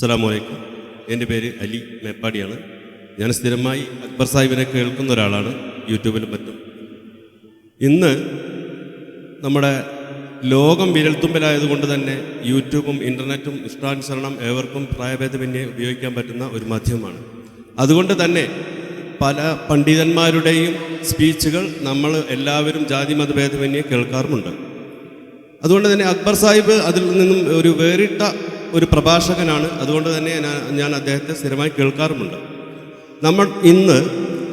അസ്സാം വലൈക്കും എന്റെ പേര് അലി മേപ്പാടിയാണ്. ഞാൻ സ്ഥിരമായി അക്ബർ സാഹിബിനെ കേൾക്കുന്ന ഒരാളാണ് യൂട്യൂബിലും മറ്റും. ഇന്ന് നമ്മുടെ ലോകം വിരൽത്തുമ്പിലായതുകൊണ്ട് തന്നെ യൂട്യൂബും ഇന്റർനെറ്റും ഇഷ്ടാനുസരണം ഏവർക്കും പ്രായഭേദമന്യേ ഉപയോഗിക്കാൻ പറ്റുന്ന ഒരു മാധ്യമമാണ്. അതുകൊണ്ട് തന്നെ പല പണ്ഡിതന്മാരുടെയും സ്പീച്ചുകൾ നമ്മൾ എല്ലാവരും ജാതി മതഭേദമന്യേ കേൾക്കാറുമുണ്ട്. അതുകൊണ്ട് തന്നെ അക്ബർ സാഹിബ് അതിൽ നിന്നും ഒരു വേറിട്ട ഒരു പ്രഭാഷകനാണ്. അതുകൊണ്ട് തന്നെ ഞാൻ അദ്ദേഹത്തെ സ്ഥിരമായി കേൾക്കാറുമുണ്ട്. നമ്മൾ ഇന്ന്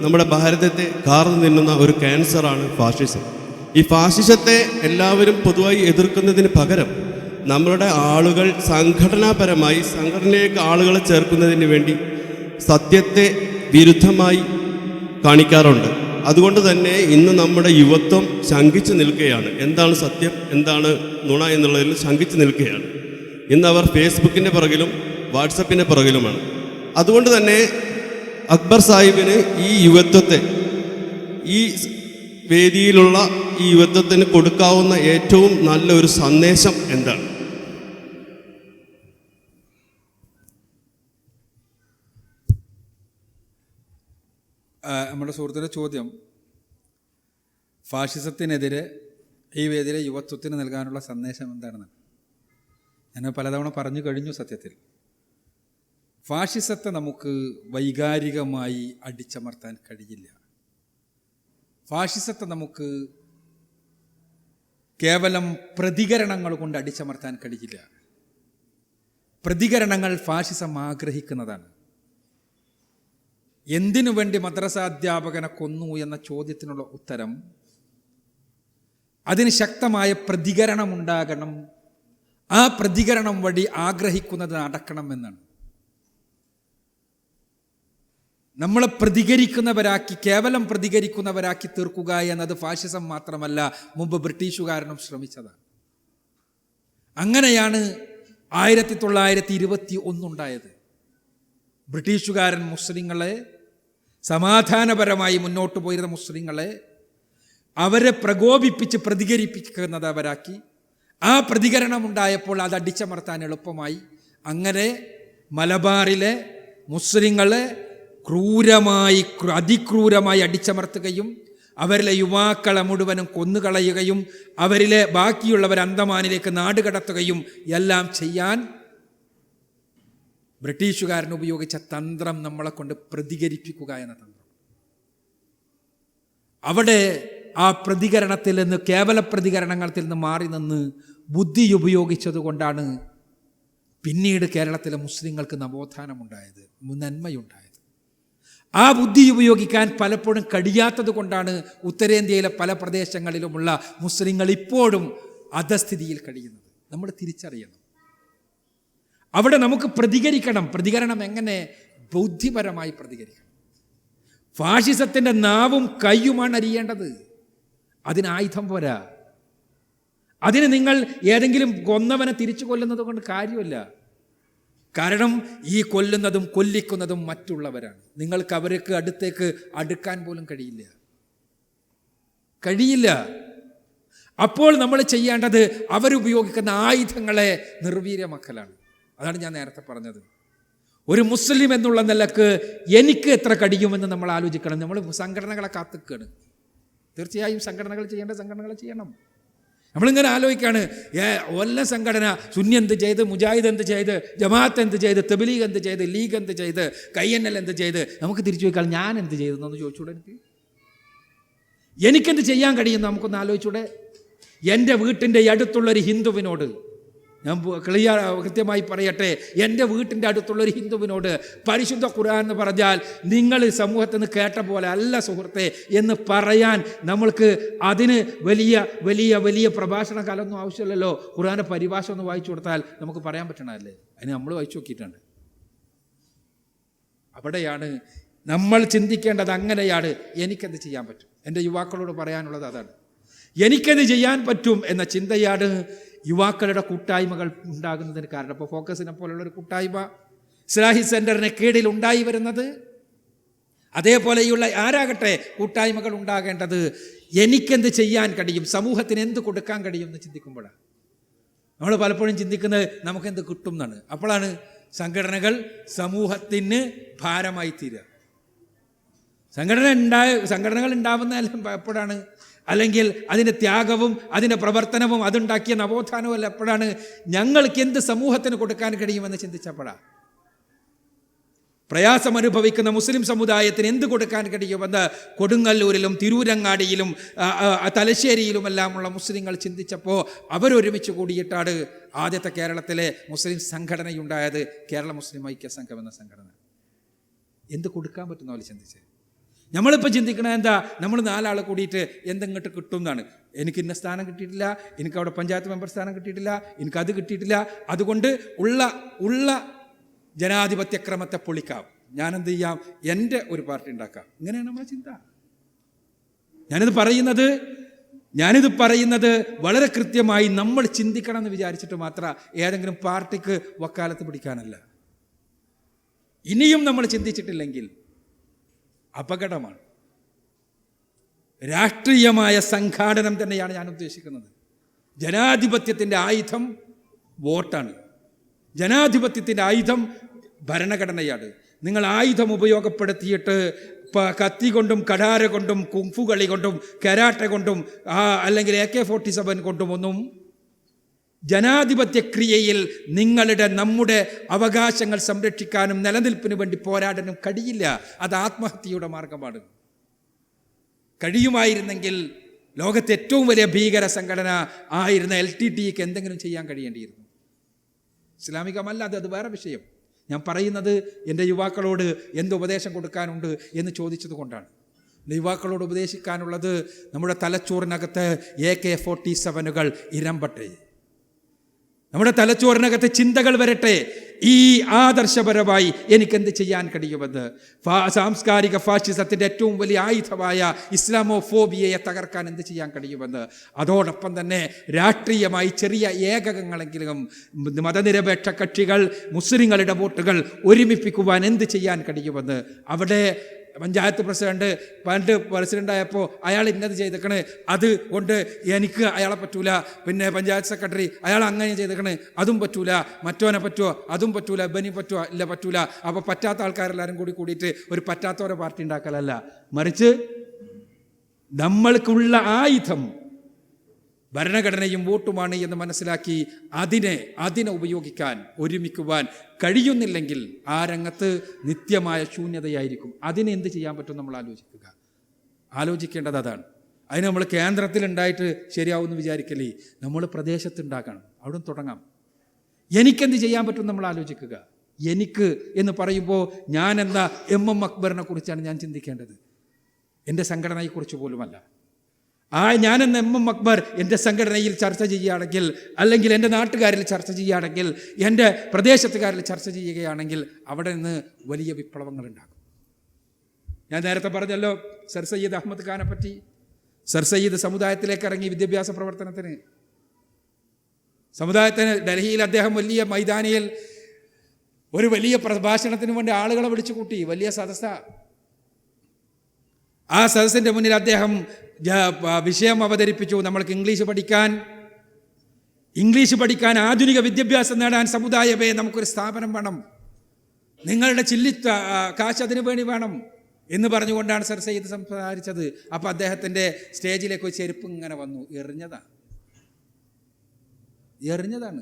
നമ്മുടെ ഭാരതത്തെ കാർന്നു നിന്നുന്ന ഒരു ക്യാൻസറാണ് ഫാഷിസം ഈ ഫാഷിസത്തെ എല്ലാവരും പൊതുവായി എതിർക്കുന്നതിന് പകരം നമ്മളുടെ ആളുകൾ സംഘടനാപരമായി സംഘടനയിലേക്ക് ആളുകളെ ചേർക്കുന്നതിന് വേണ്ടി സത്യത്തെ വിരുദ്ധമായി കാണിക്കാറുണ്ട്. അതുകൊണ്ട് തന്നെ ഇന്ന് നമ്മുടെ യുവത്വം ശങ്കിച്ചു നിൽക്കുകയാണ്. എന്താണ് സത്യം? എന്താണ് നുണ എന്നുള്ളതിൽ ശങ്കിച്ചു നിൽക്കുകയാണ്. ഇന്ന് അവർ ഫേസ്ബുക്കിന്റെ പുറകിലും വാട്സപ്പിന്റെ പുറകിലുമാണ്. അതുകൊണ്ട് തന്നെ അക്ബർ സാഹിബിന് ഈ യുവത്വത്തെ ഈ വേദിയിലുള്ള ഈ യുവത്വത്തിന് കൊടുക്കാവുന്ന ഏറ്റവും നല്ലൊരു സന്ദേശം എന്താണ്? നമ്മുടെ സുഹൃത്തിന്റെ ചോദ്യം. ഫാഷിസത്തിനെതിരെ ഈ വേദിയിലെ യുവത്വത്തിന് നൽകാനുള്ള സന്ദേശം എന്താണെന്ന്. ഞാൻ പലതവണ പറഞ്ഞു കഴിഞ്ഞു സത്യത്തിൽ. ഫാഷിസത്തെ നമുക്ക് വൈകാരികമായി അടിച്ചമർത്താൻ കഴിയില്ല. ഫാഷിസത്തെ നമുക്ക് കേവലം പ്രതികരണങ്ങൾ കൊണ്ട് അടിച്ചമർത്താൻ കഴിയില്ല. പ്രതികരണങ്ങൾ ഫാഷിസം ആഗ്രഹിക്കുന്നതാണ്. എന്തിനു വേണ്ടി മദ്രസ അധ്യാപകനെ കൊന്നു എന്ന ചോദ്യത്തിനുള്ള ഉത്തരം അതിന് ശക്തമായ പ്രതികരണം ഉണ്ടാകണം ആ പ്രതികരണം വഴി ആഗ്രഹിക്കുന്നത് നടക്കണമെന്നാണ്. നമ്മളെ പ്രതികരിക്കുന്നവരാക്കി കേവലം പ്രതികരിക്കുന്നവരാക്കി തീർക്കുക എന്നത് ഫാഷിസം മാത്രമല്ല മുമ്പ് ബ്രിട്ടീഷുകാരനും ശ്രമിച്ചതാണ്. അങ്ങനെയാണ് ആയിരത്തി തൊള്ളായിരത്തി ഇരുപത്തി ഒന്നുണ്ടായത് ബ്രിട്ടീഷുകാരൻ മുസ്ലിങ്ങളെ സമാധാനപരമായി മുന്നോട്ട് പോയിരുന്ന മുസ്ലിങ്ങളെ അവരെ പ്രകോപിപ്പിച്ച് പ്രതികരിപ്പിക്കുന്നത് അവരാക്കി. ആ പ്രതികരണം ഉണ്ടായപ്പോൾ അത് അടിച്ചമർത്താൻ എളുപ്പമായി. അങ്ങനെ മലബാറിലെ മുസ്ലിങ്ങളെ ക്രൂരമായി അതിക്രൂരമായി അടിച്ചമർത്തുകയും അവരിലെ യുവാക്കളെ മുഴുവനും കൊന്നുകളയുകയും അവരിലെ ബാക്കിയുള്ളവർ അന്തമാനിലേക്ക് നാടുകടത്തുകയും എല്ലാം ചെയ്യാൻ ബ്രിട്ടീഷുകാരൻ ഉപയോഗിച്ച തന്ത്രം നമ്മളെ കൊണ്ട് പ്രതികരിപ്പിക്കുക എന്ന തന്ത്രം. അവിടെ ആ പ്രതികരണത്തിൽ നിന്ന് കേവല പ്രതികരണങ്ങളിൽ നിന്ന് മാറി നിന്ന് ബുദ്ധി ഉപയോഗിച്ചതുകൊണ്ടാണ് പിന്നീട് കേരളത്തിലെ മുസ്ലിങ്ങൾക്ക് നവോത്ഥാനമുണ്ടായത് നന്മയുണ്ടായത്. ആ ബുദ്ധി ഉപയോഗിക്കാൻ പലപ്പോഴും കഴിയാത്തത് കൊണ്ടാണ് ഉത്തരേന്ത്യയിലെ പല പ്രദേശങ്ങളിലുമുള്ള മുസ്ലിങ്ങൾ ഇപ്പോഴും അധസ്ഥിതിയിൽ കഴിയുന്നത്. നമ്മൾ തിരിച്ചറിയണം. അവിടെ നമുക്ക് പ്രതികരിക്കണം. പ്രതികരണം എങ്ങനെ? ബൗദ്ധിപരമായി പ്രതികരിക്കണം. ഫാഷിസത്തിന്റെ നാവും കയ്യുമാണ് അറിയേണ്ടത് അതിന് ആയുധം പോരാ. അതിന് നിങ്ങൾ ഏതെങ്കിലും കൊന്നവനെ തിരിച്ചു കൊല്ലുന്നത് കൊണ്ട് കാര്യമില്ല. കാരണം ഈ കൊല്ലുന്നതും കൊല്ലിക്കുന്നതും മറ്റുള്ളവരാണ്. നിങ്ങൾക്ക് അവർക്ക് അടുത്തേക്ക് അടുക്കാൻ പോലും കഴിയില്ല. കഴിയില്ല. അപ്പോൾ നമ്മൾ ചെയ്യേണ്ടത് അവരുപയോഗിക്കുന്ന ആയുധങ്ങളെ നിർവീര്യമാക്കലാണ്. അതാണ് ഞാൻ നേരത്തെ പറഞ്ഞത്. ഒരു മുസ്ലിം എന്നുള്ള നിലയ്ക്ക് എനിക്ക് എത്ര കഴിയുമെന്ന് നമ്മൾ ആലോചിക്കണം. നമ്മൾ സംഘടനകളെ കാത്തുക്കുകയാണ് തീർച്ചയായും സംഘടനകൾ ചെയ്യേണ്ട സംഘടനകൾ ചെയ്യണം. നമ്മളിങ്ങനെ ആലോചിക്കുകയാണ് ഏ വല്ല സംഘടന സുന്നി എന്ത് ചെയ്ത് മുജാഹിദ് എന്ത് ചെയ്ത് ജമാഅത്ത് എന്ത് ചെയ്ത് തെബിലീഗ് എന്ത് ചെയ്ത് ലീഗ് എന്ത് ചെയ്ത് കൈ എൻ എൽ എന്ത് ചെയ്ത് നമുക്ക് തിരിച്ചു ചോദിക്കാം ഞാൻ എന്ത് ചെയ്തെന്നൊന്ന് ചോദിച്ചൂടെ എനിക്ക്? എനിക്കെന്ത് ചെയ്യാൻ കഴിയുമെന്ന് നമുക്കൊന്ന് ആലോചിച്ചൂടെ? എന്റെ വീട്ടിന്റെ അടുത്തുള്ളൊരു ഹിന്ദുവിനോട് ഞാൻ ക്ലിയർ കൃത്യമായി പറയട്ടെ. എന്റെ വീട്ടിന്റെ അടുത്തുള്ളൊരു ഹിന്ദുവിനോട് പരിശുദ്ധ ഖുർആൻ എന്ന് പറഞ്ഞാൽ നിങ്ങൾ സമൂഹത്തിൽ നിന്ന് കേട്ട പോലെ അല്ല സുഹൃത്തെ എന്ന് പറയാൻ നമ്മൾക്ക് അതിന് വലിയ വലിയ വലിയ പ്രഭാഷണ കാലമൊന്നും ആവശ്യമില്ലല്ലോ. ഖുർആന്റെ പരിഭാഷ ഒന്ന് വായിച്ചു കൊടുത്താൽ നമുക്ക് പറയാൻ പറ്റണമല്ലേ അതിന് നമ്മൾ വായിച്ചു നോക്കിയിട്ടുണ്ട്. അവിടെയാണ് നമ്മൾ ചിന്തിക്കേണ്ടത് അങ്ങനെയാണ്. എനിക്കെന്ത് ചെയ്യാൻ പറ്റും? എന്റെ യുവാക്കളോട് പറയാനുള്ളത് അതാണ്. എനിക്കെന്ത് ചെയ്യാൻ പറ്റും എന്ന ചിന്തയാണ് യുവാക്കളുടെ കൂട്ടായ്മകൾ ഉണ്ടാകുന്നതിന് കാരണം. ഇപ്പോൾ ഫോക്കസിനെ പോലുള്ളൊരു കൂട്ടായ്മ ഇസ്ലാഹി സെന്ററിന് കീഴിൽ ഉണ്ടായി വരുന്നത്. അതേപോലെയുള്ള ആരാകട്ടെ കൂട്ടായ്മകൾ ഉണ്ടാകേണ്ടത് എനിക്കെന്ത് ചെയ്യാൻ കഴിയും? സമൂഹത്തിന് എന്ത് കൊടുക്കാൻ കഴിയും എന്ന് ചിന്തിക്കുമ്പോഴാണ് നമ്മൾ പലപ്പോഴും ചിന്തിക്കുന്നത് നമുക്കെന്ത് കിട്ടും എന്നാണ്. അപ്പോഴാണ് സംഘടനകൾ സമൂഹത്തിന് ഭാരമായി തീരുക. സംഘടന ഉണ്ടായ സംഘടനകൾ ഉണ്ടാവുന്നതെല്ലാം എപ്പോഴാണ്? അല്ലെങ്കിൽ അതിന്റെ ത്യാഗവും അതിന്റെ പ്രവർത്തനവും അതുണ്ടാക്കിയ നവോത്ഥാനവും അല്ല എപ്പോഴാണ്? ഞങ്ങൾക്ക് എന്ത് സമൂഹത്തിന് കൊടുക്കാൻ കഴിയുമെന്ന് ചിന്തിച്ചപ്പോഴാണ് പ്രയാസം അനുഭവിക്കുന്ന മുസ്ലിം സമുദായത്തിന് എന്ത് കൊടുക്കാൻ കഴിയുമെന്ന് കൊടുങ്ങല്ലൂരിലും തിരൂരങ്ങാടിയിലും തലശ്ശേരിയിലുമെല്ലാമുള്ള മുസ്ലിങ്ങൾ ചിന്തിച്ചപ്പോൾ അവരൊരുമിച്ച് കൂടിയിട്ടാണ് ആദ്യത്തെ കേരളത്തിലെ മുസ്ലിം സംഘടനയുണ്ടായത് കേരള മുസ്ലിം ഐക്യ സംഘം എന്ന സംഘടന. എന്ത് കൊടുക്കാൻ പറ്റുന്ന പോലെ ചിന്തിച്ച്? നമ്മളിപ്പോൾ ചിന്തിക്കണത് എന്താ? നമ്മൾ നാലാൾ കൂടിയിട്ട് എന്തെങ്ങോട്ട് കിട്ടും എന്നാണ് എനിക്ക് ഇന്ന സ്ഥാനം കിട്ടിയിട്ടില്ല എനിക്ക് അവിടെ പഞ്ചായത്ത് മെമ്പർ സ്ഥാനം കിട്ടിയിട്ടില്ല എനിക്ക് അത് കിട്ടിയിട്ടില്ല. അതുകൊണ്ട് ഉള്ള ഉള്ള ജനാധിപത്യക്രമത്തെ പൊളിക്കാം. ഞാൻ എന്ത് ചെയ്യാം? എന്റെ ഒരു പാർട്ടി ഉണ്ടാക്കാം. ഇങ്ങനെയാണ് നമ്മുടെ ചിന്ത. ഞാനിത് പറയുന്നത് ഞാനിത് പറയുന്നത് വളരെ കൃത്യമായി നമ്മൾ ചിന്തിക്കണം എന്ന് വിചാരിച്ചിട്ട് മാത്രം ഏതെങ്കിലും പാർട്ടിക്ക് വക്കാലത്ത് പിടിക്കാനല്ല. ഇനിയും നമ്മൾ ചിന്തിച്ചിട്ടില്ലെങ്കിൽ അപകടമാണ്. രാഷ്ട്രീയമായ സംഘാടനം തന്നെയാണ് ഞാൻ ഉദ്ദേശിക്കുന്നത്. ജനാധിപത്യത്തിന്റെ ആയുധം വോട്ടാണ്. ജനാധിപത്യത്തിന്റെ ആയുധം ഭരണഘടനയാണ്. നിങ്ങൾ ആയുധം ഉപയോഗപ്പെടുത്തിയിട്ട് കത്തി കൊണ്ടും കടാര കൊണ്ടും കുംഫുകളി കൊണ്ടും കരാട്ട കൊണ്ടും അല്ലെങ്കിൽ എ കെ ഫോർട്ടി സെവൻ കൊണ്ടും ഒന്നും ജനാധിപത്യ ക്രിയയിൽ നിങ്ങളുടെ നമ്മുടെ അവകാശങ്ങൾ സംരക്ഷിക്കാനും നിലനിൽപ്പിന് വേണ്ടി പോരാടാനും കഴിയില്ല. അത് ആത്മഹത്യയുടെ മാർഗമാണ്. കഴിയുമായിരുന്നെങ്കിൽ ലോകത്തെ ഏറ്റവും വലിയ ഭീകര സംഘടന ആയിരുന്ന എൽ ടി ടിക്ക് എന്തെങ്കിലും ചെയ്യാൻ കഴിയേണ്ടിയിരുന്നു. ഇസ്ലാമികമല്ല അത് വേറെ വിഷയം. ഞാൻ പറയുന്നത് എന്റെ യുവാക്കളോട് എന്ത് ഉപദേശം കൊടുക്കാനുണ്ട് എന്ന് ചോദിച്ചത് കൊണ്ടാണ്. യുവാക്കളോട് ഉപദേശിക്കാനുള്ളത് നമ്മുടെ തലച്ചോറിനകത്ത് എ കെ ഫോർട്ടി സെവനുകൾ ഇരമ്പട്ടെ. നമ്മുടെ തലച്ചോറിനകത്ത് ചിന്തകൾ വരട്ടെ. ഈ ആദർശപരമായി എനിക്ക് എനിക്കെന്ത് ചെയ്യാൻ കഴിയുമെന്ന്? സാംസ്കാരിക ഫാഷിസത്തിന്റെ ഏറ്റവും വലിയ ആയുധമായ ഇസ്ലാമോ ഫോബിയയെ തകർക്കാൻ എന്ത് ചെയ്യാൻ കഴിയുമെന്ന്? അതോടൊപ്പം തന്നെ രാഷ്ട്രീയമായി ചെറിയ ഏകകങ്ങളെങ്കിലും മതനിരപേക്ഷ കക്ഷികൾ മുസ്ലിങ്ങളുടെ വോട്ടുകൾ ഒരുമിപ്പിക്കുവാൻ എന്ത് ചെയ്യാൻ കഴിയുമെന്ന്? അവിടെ പഞ്ചായത്ത് പ്രസിഡന്റ് പണ്ട് പ്രസിഡന്റായപ്പോൾ അയാൾ ഇന്നത് ചെയ്തേക്കണ്. അത് കൊണ്ട് എനിക്ക് അയാളെ പറ്റൂല. പിന്നെ പഞ്ചായത്ത് സെക്രട്ടറി അയാൾ അങ്ങനെ ചെയ്തേക്കണ്. അതും പറ്റൂല. മറ്റോനെ പറ്റുമോ അതും പറ്റൂല. ബനി പറ്റുമോ ഇല്ല പറ്റൂല. അപ്പോൾ പറ്റാത്ത ആൾക്കാരെല്ലാവരും കൂടി കൂടിയിട്ട് ഒരു പറ്റാത്തവരെ പാർട്ടി ഉണ്ടാക്കലല്ല. മറിച്ച് നമ്മൾക്കുള്ള ആയുധം ഭരണഘടനയും വോട്ടുമാണ് എന്ന് മനസ്സിലാക്കി അതിനെ അതിനെ ഉപയോഗിക്കാൻ ഒരുമിക്കുവാൻ കഴിയുന്നില്ലെങ്കിൽ ആ രംഗത്ത് നിത്യമായ ശൂന്യതയായിരിക്കും. അതിനെ എന്ത് ചെയ്യാൻ പറ്റും നമ്മൾ ആലോചിക്കുക. ആലോചിക്കേണ്ടത് അതാണ്. അതിന് നമ്മൾ കേന്ദ്രത്തിലുണ്ടായിട്ട് ശരിയാവുമെന്ന് വിചാരിക്കലേ നമ്മൾ പ്രദേശത്തുണ്ടാക്കണം അവിടെ തുടങ്ങാം. എനിക്കെന്ത് ചെയ്യാൻ പറ്റും നമ്മൾ ആലോചിക്കുക. എനിക്ക് എന്ന് പറയുമ്പോൾ ഞാൻ എന്താ എം എം അക്ബറിനെ കുറിച്ചാണ് ഞാൻ ചിന്തിക്കേണ്ടത്. എന്റെ സംഘടനയെക്കുറിച്ച് പോലുമല്ല. ആ ഞാനെന്ന എം എം അക്ബർ എന്റെ സംഘടനയിൽ ചർച്ച ചെയ്യുകയാണെങ്കിൽ അല്ലെങ്കിൽ എന്റെ നാട്ടുകാരിൽ ചർച്ച ചെയ്യുകയാണെങ്കിൽ എന്റെ പ്രദേശത്തുകാരിൽ ചർച്ച ചെയ്യുകയാണെങ്കിൽ അവിടെ നിന്ന് വലിയ വിപ്ലവങ്ങൾ ഉണ്ടാകും. ഞാൻ നേരത്തെ പറഞ്ഞല്ലോ സർ സയ്യിദ് അഹമ്മദ് ഖാനെ പറ്റി. സർ സയ്യിദ് സമുദായത്തിലേക്ക് ഇറങ്ങി വിദ്യാഭ്യാസ പ്രവർത്തനത്തിന്. സമുദായത്തിന് ഡൽഹിയിൽ അദ്ദേഹം വലിയ മൈതാനിയിൽ ഒരു വലിയ പ്രഭാഷണത്തിന് വേണ്ടി ആളുകളെ വിളിച്ചു കൂട്ടി വലിയ സദസ്സ. ആ സദസ്സിന്റെ മുന്നിൽ അദ്ദേഹം വിഷയം അവതരിപ്പിച്ചു. നമ്മൾക്ക് ഇംഗ്ലീഷ് പഠിക്കാൻ ഇംഗ്ലീഷ് പഠിക്കാൻ ആധുനിക വിദ്യാഭ്യാസം നേടാൻ സമുദായമേ നമുക്കൊരു സ്ഥാപനം വേണം. നിങ്ങളുടെ ചില്ലി കാശ് അതിനു വേണ്ടി വേണം എന്ന് പറഞ്ഞുകൊണ്ടാണ് സർ സയ്യിദ് സംസാരിച്ചത്. അപ്പോൾ അദ്ദേഹത്തിന്റെ സ്റ്റേജിലേക്ക് ചെരുപ്പ് ഇങ്ങനെ വന്നു. എറിഞ്ഞതാണ് എറിഞ്ഞതാണ്.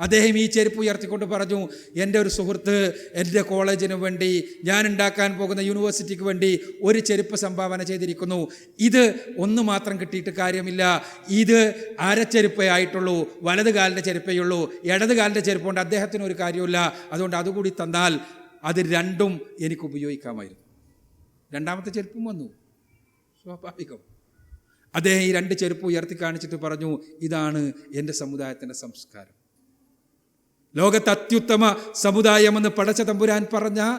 അദ്ദേഹം ഈ ചെരുപ്പ് ഉയർത്തിക്കൊണ്ട് പറഞ്ഞു എന്റെ ഒരു സുഹൃത്ത് എന്റെ കോളേജിന് വേണ്ടി ഞാൻ ഉണ്ടാക്കാൻ പോകുന്ന യൂണിവേഴ്സിറ്റിക്ക് വേണ്ടി ഒരു ചെരുപ്പ് സംഭാവന ചെയ്തിരിക്കുന്നു. ഇത് ഒന്ന് മാത്രം കിട്ടിയിട്ട് കാര്യമില്ല. ഇത് അരച്ചെരുപ്പേ ആയിട്ടുള്ളൂ വലത് കാലിന്റെ ചെരുപ്പേ ഉള്ളൂ. ഇടത് കാലിന്റെ ചെരുപ്പുകൊണ്ട് അദ്ദേഹത്തിന് ഒരു കാര്യമില്ല അതുകൊണ്ട് അതുകൂടി തന്നാൽ അത് രണ്ടും എനിക്ക് ഉപയോഗിക്കാമായിരുന്നു. രണ്ടാമത്തെ ചെരുപ്പും വന്നു. സ്വാഭാവികം. അദ്ദേഹം ഈ രണ്ട് ചെരുപ്പ് ഉയർത്തി കാണിച്ചിട്ട് പറഞ്ഞു ഇതാണ് എന്റെ സമുദായത്തിന്റെ സംസ്കാരം. ലോകത്ത് അത്യുത്തമ സമുദായമെന്ന് പടച്ച തമ്പുരാൻ പറഞ്ഞ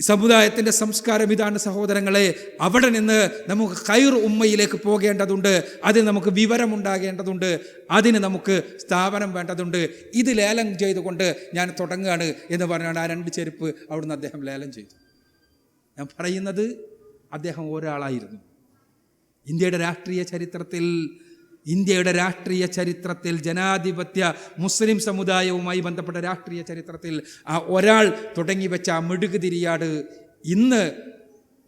സമുദായത്തിന്റെ സംസ്കാരം ഇതാണ് സഹോദരങ്ങളെ. അവിടെ നിന്ന് നമുക്ക് കൈർ ഉമ്മയിലേക്ക് പോകേണ്ടതുണ്ട്. അതിന് നമുക്ക് വിവരമുണ്ടാകേണ്ടതുണ്ട്. അതിന് നമുക്ക് സ്ഥാപനം വേണ്ടതുണ്ട്. ഇത് ലേലം ചെയ്തുകൊണ്ട് ഞാൻ തുടങ്ങുകയാണ് എന്ന് പറഞ്ഞാണ് ആ രണ്ട് ചെരുപ്പ് അവിടുന്ന് അദ്ദേഹം ലേലം ചെയ്തു. ഞാൻ പറയുന്നത് അദ്ദേഹം ഒരാളായിരുന്നു. ഇന്ത്യയുടെ രാഷ്ട്രീയ ചരിത്രത്തിൽ ഇന്ത്യയുടെ രാഷ്ട്രീയ ചരിത്രത്തിൽ ജനാധിപത്യ മുസ്ലിം സമുദായവുമായി ബന്ധപ്പെട്ട രാഷ്ട്രീയ ചരിത്രത്തിൽ ആ ഒരാൾ തുടങ്ങി വെച്ച ആ മെഴുകുതിരിയാട് ഇന്ന്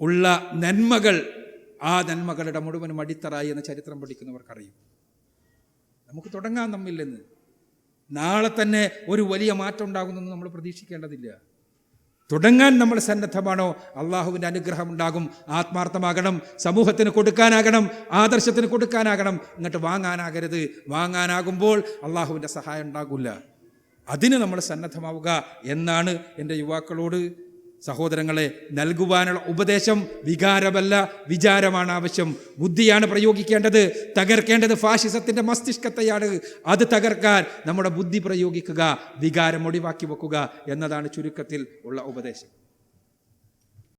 ഉള്ള നന്മകൾ ആ നന്മകളുടെ മുഴുവനും അടിത്തറായി എന്ന ചരിത്രം പഠിക്കുന്നവർക്കറിയും. നമുക്ക് തുടങ്ങാൻ നമ്മില്ലെന്ന് നാളെ തന്നെ ഒരു വലിയ മാറ്റം ഉണ്ടാകുമെന്ന് നമ്മൾ പ്രതീക്ഷിക്കേണ്ടതില്ല. തുടങ്ങാൻ നമ്മൾ സന്നദ്ധമാണോ? അള്ളാഹുവിന്റെ അനുഗ്രഹം ഉണ്ടാകും ആത്മാർത്ഥമാകണം. സമൂഹത്തിന് കൊടുക്കാനാകണം. ആദർശത്തിന് കൊടുക്കാനാകണം. എന്നിട്ട് വാങ്ങാനാകരുത്. വാങ്ങാനാകുമ്പോൾ അള്ളാഹുവിന്റെ സഹായം ഉണ്ടാകില്ല അതിന് നമ്മൾ സന്നദ്ധമാവുക എന്നാണ് എന്റെ യുവാക്കളോട് സഹോദരങ്ങളെ നൽകുവാനുള്ള ഉപദേശം വികാരമല്ല വിചാരമാണ് ആവശ്യം. ബുദ്ധിയാണ് പ്രയോഗിക്കേണ്ടത് തകർക്കേണ്ടത് ഫാഷിസത്തിന്റെ മസ്തിഷ്കത്തെയാണ്. അത് തകർക്കാൻ നമ്മുടെ ബുദ്ധി പ്രയോഗിക്കുക വികാരം ഒഴിവാക്കി വെക്കുക എന്നതാണ് ചുരുക്കത്തിൽ ഉള്ള ഉപദേശം.